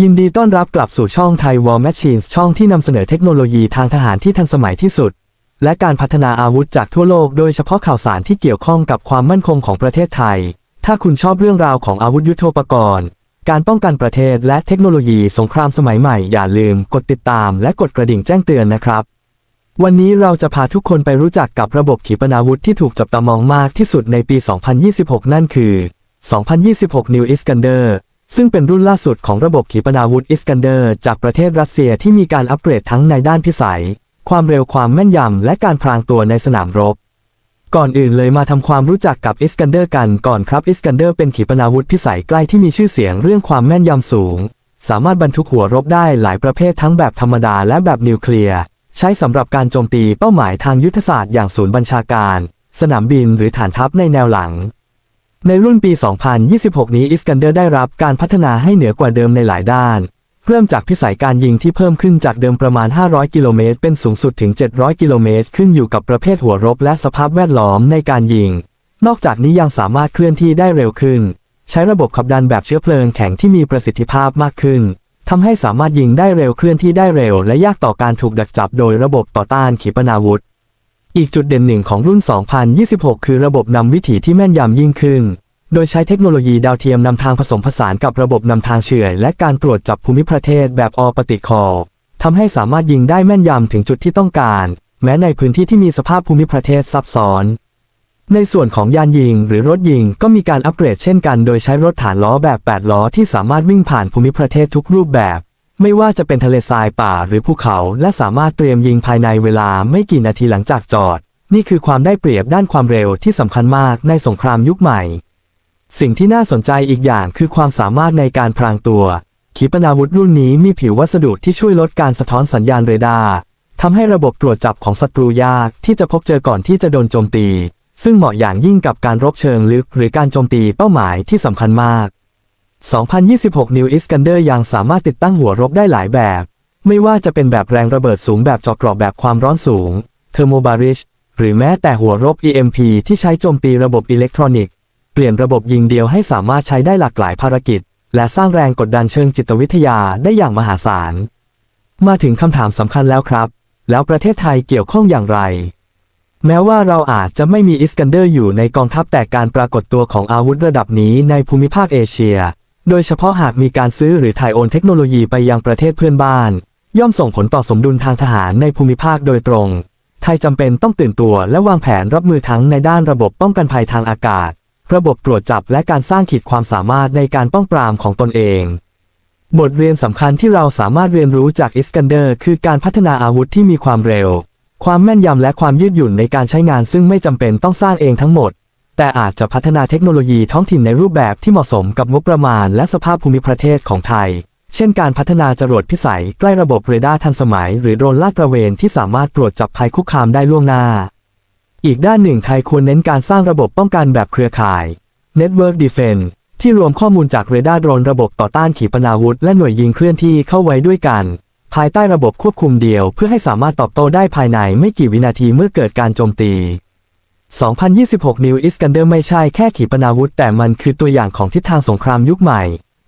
ยินดีต้อนรับกลับสู่ช่องไทย War Machines ช่องที่นำเสนอเทคโนโลยีทางทหารที่ทันสมัยที่สุด และการพัฒนาอาวุธจากทั่วโลก โดยเฉพาะข่าวสารที่เกี่ยวข้องกับความมั่นคงของประเทศไทย ถ้าคุณชอบเรื่องราวของอาวุธยุโทโธปกรณ์ การป้องกันประเทศและเทคโนโลยีสงครามสมัยใหม่อย่าลืมกดติดตามและกดกระดิ่งแจ้งเตือนนะครับ วันนี้เราจะพาทุกคนไปรู้จักกับระบบขีปนาวุธที่ถูกจับตามองมากที่สุดในปี 2026 นั่นคือ 2026 New Iskander ซึ่งเป็นรุ่นล่าสุดของระบบขีปนาวุธ Iskander จากประเทศรัสเซียที่มีการอัปเกรดทั้งในด้านพิสัย ความเร็วความแม่นยำ และการพรางตัวในสนามรบ ก่อนอื่นเลยมาทำความรู้จักกับ Iskander กันก่อนครับ Iskander เป็นขีปนาวุธพิสัยใกล้ที่มีชื่อเสียงเรื่องความแม่นยำสูง สามารถบรรทุกหัวรบได้หลายประเภททั้งแบบธรรมดาและแบบนิวเคลียร์ใช้สำหรับการโจมตีเป้าหมายทางยุทธศาสตร์อย่างศูนย์บัญชาการ สนามบินหรือฐานทัพในแนวหลัง ในรุ่นปี 2026 นี้อิสกันเดอร์ได้รับการพัฒนาให้เหนือกว่าเดิมในหลายด้าน เริ่มจากพิสัยการยิงที่เพิ่มขึ้นจากเดิมประมาณ 500 กิโลเมตร เป็นสูงสุดถึง 700 กิโลเมตร ขึ้นอยู่กับประเภทหัวรบและสภาพแวดล้อมในการยิง นอกจากนี้ยังสามารถเคลื่อนที่ได้เร็วขึ้น ใช้ระบบขับดันแบบเชื้อเพลิงแข็งที่มีประสิทธิภาพมากขึ้นทำให้สามารถยิงได้เร็วเคลื่อนที่ได้เร็ว และยากต่อการถูกดักจับโดยระบบต่อต้านขีปนาวุธ อีกจุดเด่นหนึ่งของรุ่น 2026 คือระบบนำวิถีที่แม่นยำยิ่งขึ้น โดยใช้เทคโนโลยีดาวเทียมนำทางผสมผสานกับระบบนำทางเฉื่อยและการตรวจจับภูมิประเทศแบบอปฏิคอลทำให้สามารถยิงได้แม่นยำถึงจุดที่ต้องการ แม้ในพื้นที่ที่มีสภาพภูมิประเทศซับซ้อน ในส่วนของยานยิงหรือรถยิงก็มีการอัปเกรดเช่นกัน โดยใช้รถฐานล้อแบบ 8 ล้อที่สามารถวิ่งผ่านภูมิประเทศทุกรูปแบบ ไม่ว่าจะเป็นทะเลทรายป่าหรือภูเขา และสามารถเตรียมยิงภายในเวลาไม่กี่นาทีหลังจากจอด นี่คือความได้เปรียบด้านความเร็วที่สำคัญมากในสงครามยุคใหม่ สิ่งที่น่าสนใจอีกอย่างคือความสามารถในการพรางตัว ขีปนาวุธรุ่นนี้มีผิววัสดุที่ช่วยลดการสะท้อนสัญญาณเรดาร์ทำให้ระบบตรวจจับของศัตรูยากที่จะพบเจอก่อนที่จะโดนโจมตี ซึ่งเหมาะอย่างยิ่งกับการรบเชิงลึก หรือการโจมตีเป้าหมายที่สำคัญมาก 2026 New Iskander ยังสามารถติดตั้งหัวรบได้หลายแบบ ไม่ว่าจะเป็นแบบแรงระเบิดสูงแบบเจอกรอบแบบความร้อนสูง Thermobarish หรือแม้แต่หัวรบ EMP ที่ใช้โจมตีระบบอิเล็กทรอนิกส์ เปลี่ยนระบบยิงเดียวให้สามารถใช้ได้หลากหลายภารกิจ และสร้างแรงกดดันเชิงจิตวิทยาได้อย่างมหาศาล มาถึงคำถามสำคัญแล้วครับ แล้วประเทศไทยเกี่ยวข้องอย่างไรแม้ว่าเราอาจจะไม่มีอิสกันเดอร์อยู่ในกองทัพแต่การปรากฏตัวของอาวุธระดับนี้ในภูมิภาคเอเชีย โดยเฉพาะหากมีการซื้อหรือถ่ายโอนเทคโนโลยีไปยังประเทศเพื่อนบ้าน ย่อมส่งผลต่อสมดุลทางทหารในภูมิภาคโดยตรง ไทยจำเป็นต้องตื่นตัวและวางแผนรับมือทั้งในด้านระบบป้องกันภัยทางอากาศ ระบบตรวจจับและการสร้างขีดความสามารถในการป้องปรามของตนเอง บทเรียนสำคัญที่เราสามารถเรียนรู้จากอิสกันเดอร์คือการพัฒนาอาวุธที่มีความเร็ว ความแม่นยำและความยืดหยุ่นในการใช้งานซึ่งไม่จำเป็นต้องสร้างเองทั้งหมด แต่อาจจะพัฒนาเทคโนโลยีท้องถิ่นในรูปแบบที่เหมาะสมกับงบประมาณและสภาพภูมิประเทศของไทย เช่นการพัฒนาจรวดพิสัยใกล้ระบบเรดาร์ทันสมัย หรือโดรนลาดตระเวนที่สามารถตรวจจับภัยคุกคามได้ล่วงหน้า อีกด้านหนึ่งไทยควรเน้นการสร้างระบบป้องกันแบบเครือข่าย Network Defense ที่รวมข้อมูลจากเรดาร์โดรนระบบต่อต้านขีปนาวุธและหน่วยยิงเคลื่อนที่เข้าไว้ด้วยกัน ภายใต้ระบบควบคุมเดียว เพื่อให้สามารถตอบโต้ได้ภายในไม่กี่วินาทีเมื่อเกิดการโจมตี 2026 New Iskander ไม่ใช่แค่ขีปนาวุธ แต่มันคือตัวอย่างของทิศทางสงครามยุคใหม่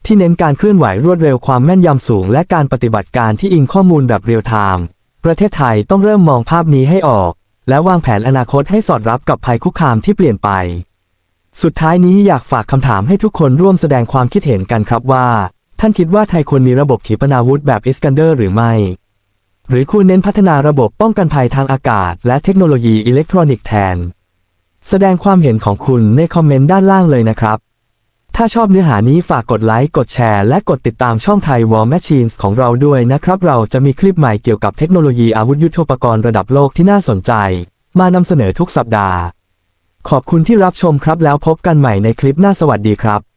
ที่เน้นการเคลื่อนไหวรวดเร็วความแม่นยำสูง และการปฏิบัติการที่อิงข้อมูลแบบเรียลไทม์ประเทศไทยต้องเริ่มมองภาพนี้ให้ออก และวางแผนอนาคตให้สอดรับกับภัยคุกคามที่เปลี่ยนไป สุดท้ายนี้อยากฝากคำถามให้ทุกคนร่วมแสดงความคิดเห็นกันครับว่า ท่านคิดว่าไทยควรมีระบบขีปนาวุธแบบอิสกันเดอร์หรือไม่ หรือควรเน้นพัฒนาระบบป้องกันภัยทางอากาศ และเทคโนโลยีอิเล็กทรอนิกส์แทน แสดงความเห็นของคุณในคอมเมนต์ด้านล่างเลยนะครับ ถ้าชอบเนื้อหานี้ฝากกดไลค์ กดแชร์ และกดติดตามช่องไทย War Machines ของเราด้วยนะครับ เราจะมีคลิปใหม่เกี่ยวกับเทคโนโลยีอาวุธยุทโธปกรณ์ระดับโลกที่น่าสนใจ มานำเสนอทุกสัปดาห์ ขอบคุณที่รับชมครับแล้วพบกันใหม่ในคลิปหน้าสวัสดีครับ